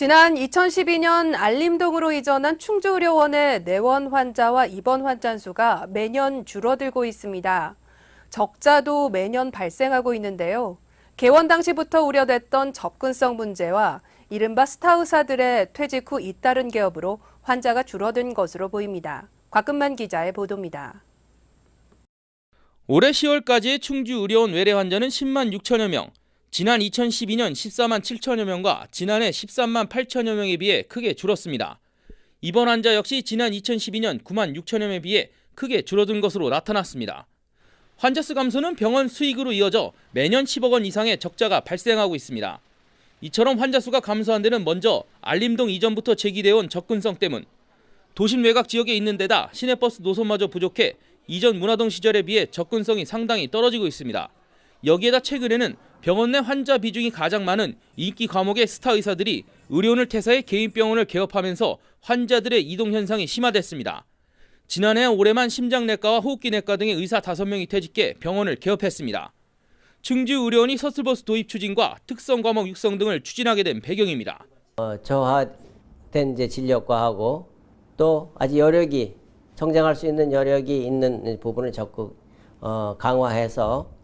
지난 2012년 알림동으로 이전한 충주의료원의 내원 환자와 입원 환자 수가 매년 줄어들고 있습니다. 적자도 매년 발생하고 있는데요. 개원 당시부터 우려됐던 접근성 문제와 이른바 스타 의사들의 퇴직 후 잇따른 개업으로 환자가 줄어든 것으로 보입니다. 곽근만 기자의 보도입니다. 올해 10월까지 충주 의료원 외래 환자는 10만 6천여 명, 지난 2012년 14만 7천여 명과 지난해 13만 8천여 명에 비해 크게 줄었습니다. 입원 환자 역시 지난 2012년 9만 6천여 명에 비해 크게 줄어든 것으로 나타났습니다. 환자 수 감소는 병원 수익으로 이어져 매년 10억 원 이상의 적자가 발생하고 있습니다. 이처럼 환자 수가 감소한 데는 먼저 알림동 이전부터 제기되어 온 접근성 때문, 도심 외곽 지역에 있는 데다 시내버스 노선마저 부족해 이전 문화동 시절에 비해 접근성이 상당히 떨어지고 있습니다. 여기에다 최근에는 병원 내 환자 비중이 가장 많은 인기 과목의 스타 의사들이 의료원을 퇴사해 개인 병원을 개업하면서 환자들의 이동 현상이 심화됐습니다. 지난해 올해만 심장내과와 호흡기내과 등의 의사 5명이 퇴직해 병원을 개업했습니다. 충주 의료원이 서슬버스 도입 추진과 특성 과목 육성 등을 추진하게 된 배경입니다. 어, 저하된 이제 진료과하고 또 아직 여력이 성장할 수 있는 여력이 있는 부분을 적극 어, 강화해서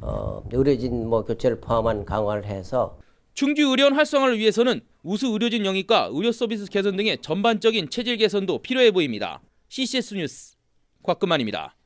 어, 의료진 뭐 교체를 포함한 강화를 해서 충주 의료원 활성화를 위해서는 우수 의료진 영입과 의료 서비스 개선 등의 전반적인 체질 개선도 필요해 보입니다. CCS 뉴스 곽금만입니다.